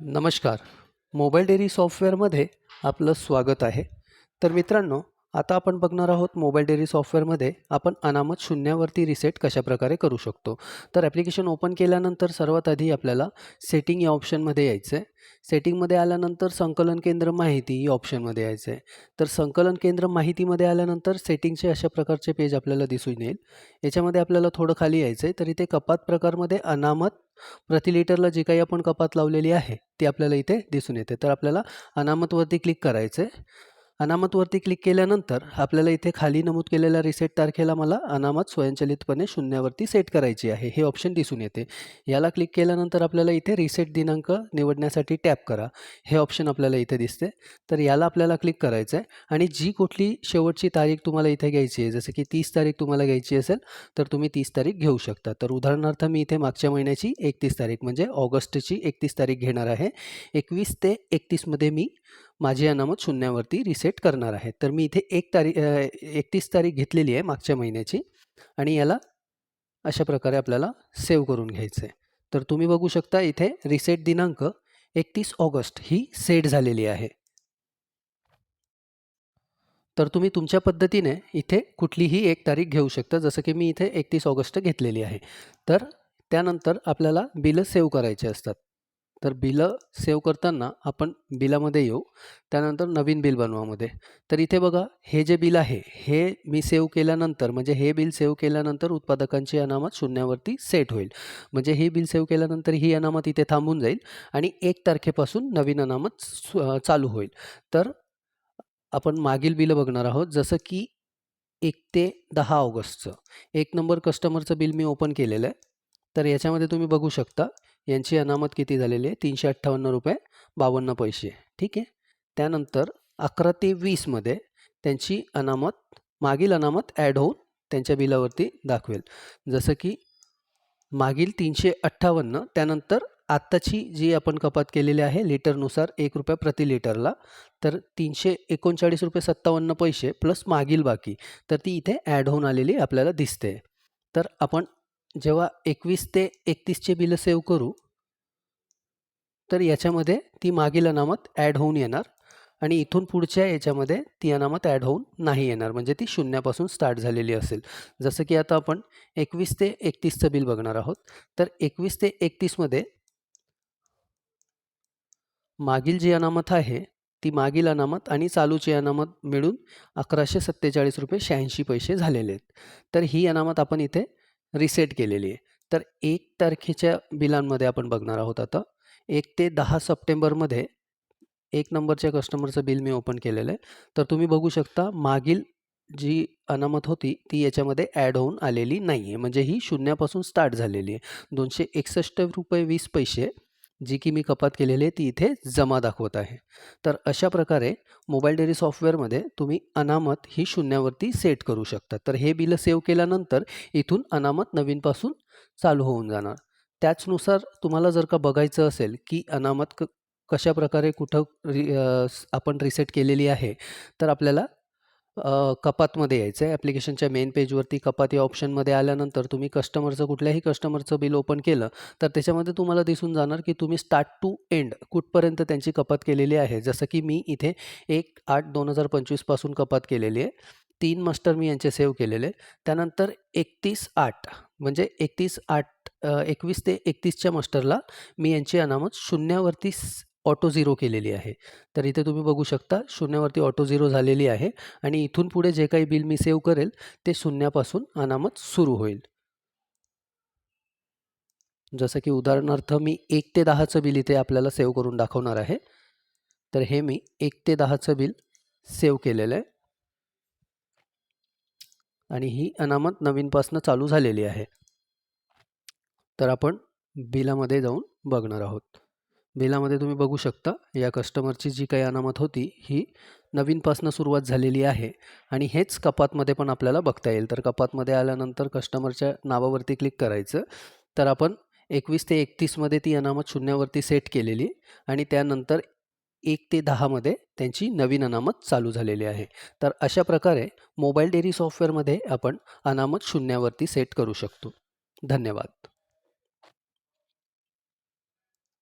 नमस्कार. Mobile dairy सॉफ्टवेअरमध्ये आपलं स्वागत आहे. तर मित्रांनो आता आपण बघणार आहोत मोबाईल डेअरी सॉफ्टवेअरमध्ये आपण अनामत शून्यावरती रिसेट कशाप्रकारे करू शकतो. तर ॲप्लिकेशन ओपन केल्यानंतर सर्वात आधी आपल्याला सेटिंग या ऑप्शनमध्ये यायचं आहे सेटिंगमध्ये आल्यानंतर संकलन केंद्र माहिती या ऑप्शनमध्ये यायचं आहे तर संकलन केंद्र माहितीमध्ये आल्यानंतर सेटिंगचे अशा प्रकारचे पेज आपल्याला दिसून येईल. याच्यामध्ये आपल्याला थोडं खाली यायचं आहे तर इथे कपात प्रकारमध्ये अनामत प्रति लिटरला जी काही आपण कपात लावलेली आहे ती आपल्याला इथे दिसून येते. तर आपल्याला अनामतवरती क्लिक करायचं आहे अनामतवरती क्लिक केल्यानंतर आपल्याला इथे खाली नमूद केलेल्या रिसेट तारखेला मला अनामत स्वयंचलितपणे शून्यावरती सेट करायची आहे. हे ऑप्शन दिसून येते. याला क्लिक केल्यानंतर आपल्याला इथे रिसेट दिनांक निवडण्यासाठी टॅप करा. हे ऑप्शन आपल्याला इथे दिसते. तर याला आपल्याला क्लिक करायचं आहे आणि जी कुठली शेवटची तारीख तुम्हाला इथे घ्यायची आहे जसं की तीस तारीख तुम्हाला घ्यायची असेल तर तुम्ही तीस तारीख घेऊ शकता. तर उदाहरणार्थ मी इथे मागच्या महिन्याची एकतीस तारीख म्हणजे ऑगस्टची एकतीस तारीख घेणार आहे. एकवीस ते एकतीसमध्ये मी माझी अनामत शून्यावरती रिसेट करणार आहे. तर मी इथे एक तारीख एकतीस तारीख घेतलेली आहे मागच्या महिन्याची आणि याला अशा प्रकारे आपल्याला सेव्ह करून घ्यायचं आहे. तर तुम्ही बघू शकता इथे रिसेट दिनांक एकतीस ऑगस्ट ही सेट झालेली आहे. तर तुम्ही तुमच्या पद्धतीने इथे कुठलीही एक तारीख घेऊ शकता. जसं की मी इथे एकतीस ऑगस्ट घेतलेली आहे. तर त्यानंतर आपल्याला बिलं सेव्ह करायचे असतात. तर बिलं सेव्ह करताना आपण बिलामध्ये येऊ त्यानंतर नवीन बिल बनवामध्ये. तर इथे बघा हे जे बिल आहे हे मी सेव्ह केल्यानंतर म्हणजे हे बिल सेव्ह केल्यानंतर उत्पादकांची अनामत शून्यावरती सेट होईल. म्हणजे हे बिल सेव्ह केल्यानंतर ही अनामत इथे थांबून जाईल आणि एक तारखेपासून नवीन अनामत सु- चालू होईल. तर आपण मागील बिलं बघणार आहोत जसं की एक ते दहा ऑगस्टचं. एक नंबर कस्टमरचं बिल मी ओपन केलेलं आहे. तर याच्यामध्ये तुम्ही बघू शकता यांची अनामत किती झालेली आहे? तीनशे अठ्ठावन्न रुपये बावन्न पैसे. ठीक आहे? त्यानंतर अकरा ते वीसमध्ये त्यांची अनामत मागील अनामत ॲड होऊन त्यांच्या बिलावरती दाखवेल. जसं की मागील तीनशे अठ्ठावन्न त्यानंतर आत्ताची जी आपण कपात केलेली आहे लिटरनुसार एक रुपया प्रति लिटरला तर तीनशे एकोणचाळीस रुपये सत्तावन्न पैसे प्लस मागील बाकी. तर ती इथे ॲड होऊन आलेली आपल्याला दिसते. तर आपण जेव्हा एकवीस ते एकतीसचे बिलं सेव्ह करू तर याच्यामध्ये ती मागील अनामत ॲड होऊन येणार आणि इथून पुढच्या याच्यामध्ये ती अनामत ॲड होऊन नाही येणार. म्हणजे ती शून्यापासून स्टार्ट झालेली असेल. जसं की आता आपण एकवीस ते एकतीसचं बिल बघणार आहोत तर एकवीस ते एकतीसमध्ये मागील जी अनामत आहे ती मागील अनामत आणि चालूची अनामत मिळून अकराशे सत्तेचाळीस रुपये शहाऐंशी पैसे झालेले आहेत. तर ही अनामत आपण इथे रिसेट केलेली आहे. तर एक तारखेच्या बिलांमध्ये आपण बघणार आहोत आता. एक ते दहा सप्टेंबरमध्ये एक नंबरच्या कस्टमरचं बिल मी ओपन केलेलं आहे. तर तुम्ही बघू शकता मागील जी अनामत होती ती याच्यामध्ये ॲड होऊन आलेली नाही आहे म्हणजे ही शून्यापासून स्टार्ट झालेली आहे. दोनशे एकसष्ट रुपये वीस पैसे जी की मी कपात केलेली आहे ती इथे जमा दाखवत आहे. तर अशा प्रकारे मोबाईल डेअरी सॉफ्टवेअरमध्ये तुम्ही अनामत ही शून्यावरती सेट करू शकता. तर हे बिलं सेव्ह केल्यानंतर इथून अनामत नवीनपासून चालू होऊन जाणार. त्याचनुसार तुम्हाला जर का बघायचं असेल की अनामत क कशा प्रकारे कुठं रि आपण रिसेट केलेली आहे तर आपल्याला अ, कपातमध्ये यायचं आहे. ॲप्लिकेशनच्या मेन पेजवरती कपात या ऑप्शनमध्ये आल्यानंतर तुम्ही कस्टमरचं कुठल्याही कस्टमरचं बिल ओपन केलं तर त्याच्यामध्ये तुम्हाला दिसून जाणार की तुम्ही स्टार्ट टू एंड कुठपर्यंत त्यांची कपात केलेली आहे. जसं की मी इथे एक आठ दोन हजार पंचवीसपासून कपात केलेली आहे. तीन मास्टर मी यांचे सेव्ह केलेले त्यानंतर एकतीस आठ म्हणजे एकतीस आठ एकवीस ते एकतीसच्या मास्टरला मी यांची अनामत शून्यावरती ऑटो झिरो केलेली आहे. तर इथे तुम्ही बघू शकता शून्यावरती ऑटो झिरो झालेली आहे आणि इथून पुढे जे काही बिल मी सेव्ह करेल ते शून्यापासून अनामत सुरू होईल. जसं की उदाहरणार्थ मी एक ते दहाचं बिल इथे आपल्याला सेव्ह करून दाखवणार आहे. तर हे मी एक ते दहाचं बिल सेव्ह केलेलं आहे. आणि ही अनामत नवीनपासनं चालू झालेली आहे. तर आपण बिलामध्ये जाऊन बघणार आहोत. बिलामध्ये तुम्ही बघू शकता या कस्टमरची जी काही अनामत होती ही नवीनपासनं सुरुवात झालेली आहे. आणि हेच कपातमध्ये पण आपल्याला बघता येईल. तर कपातमध्ये आल्यानंतर कस्टमरच्या नावावरती क्लिक करायचं. तर आपण एकवीस ते एकतीसमध्ये ती अनामत शून्यावरती सेट केलेली आणि त्यानंतर एक ते दहामध्ये त्यांची नवीन अनामत चालू झालेली आहे. तर अशा प्रकारे मोबाईल डेअरी सॉफ्टवेअरमध्ये आपण अनामत शून्यावरती सेट करू शकतो. धन्यवाद.